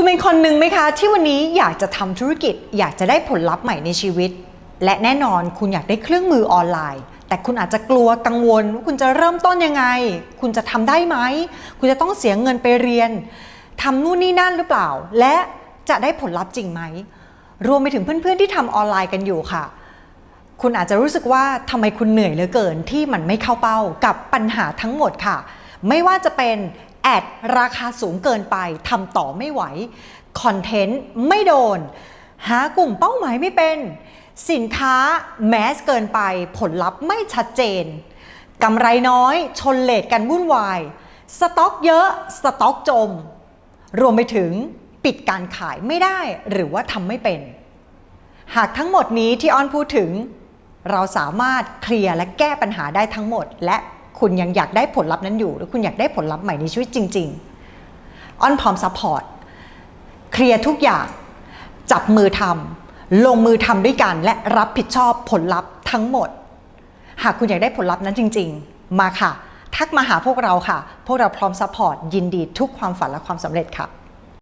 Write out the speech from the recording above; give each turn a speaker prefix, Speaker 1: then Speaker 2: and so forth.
Speaker 1: คุณเป็นคนหนึ่งไหมคะ ที่วันนี้อยากจะทำธุรกิจ อยากจะได้ผลลัพธ์ใหม่ในชีวิต และแน่นอนคุณอยากได้เครื่องมือออนไลน์ แต่คุณอาจจะกลัวกังวลว่าคุณจะเริ่มต้นยังไง คุณจะทำได้ไหม คุณจะต้องเสียเงินไปเรียนทำนู่นนี่นั่นหรือเปล่า และจะได้ผลลัพธ์จริงไหม รวมไปถึงเพื่อนๆที่ทำออนไลน์กันอยู่ค่ะ คุณอาจจะรู้สึกว่าทำไมคุณเหนื่อยเหลือเกินที่มันไม่เข้าเป้ากับปัญหาทั้งหมดค่ะ ไม่ว่าจะเป็น แอดราคาสูงเกินไปทำต่อไม่ไหว คอนเทนต์ไม่โดน หากลุ่มเป้าหมายไม่เป็น สินค้าแมสเกินไป ผลลัพธ์ไม่ชัดเจนกำไรน้อยชนเลทกันวุ่นวาย สต็อกเยอะ สต็อกจม รวมไปถึงปิดการขายไม่ได้หรือว่าทำไม่เป็น หากทั้งหมดนี้ที่อ้อนพูดถึง เราสามารถเคลียร์และแก้ปัญหาได้ทั้งหมดและ คุณยังอยากได้ผลลัพธ์นั้นอยู่ หรือคุณอยากได้ผลลัพธ์ใหม่ในชีวิตจริง ๆ อ้อนพร้อมซัพพอร์ต เคลียร์ทุกอย่าง จับมือทำ ลงมือทำด้วยกัน และรับผิดชอบผลลัพธ์ทั้งหมด หากคุณอยากได้ผลลัพธ์นั้นจริง ๆ มาค่ะ ทักมาหาพวกเราค่ะ พวกเราพร้อมซัพพอร์ต ยินดีทุกความฝันและความสำเร็จค่ะ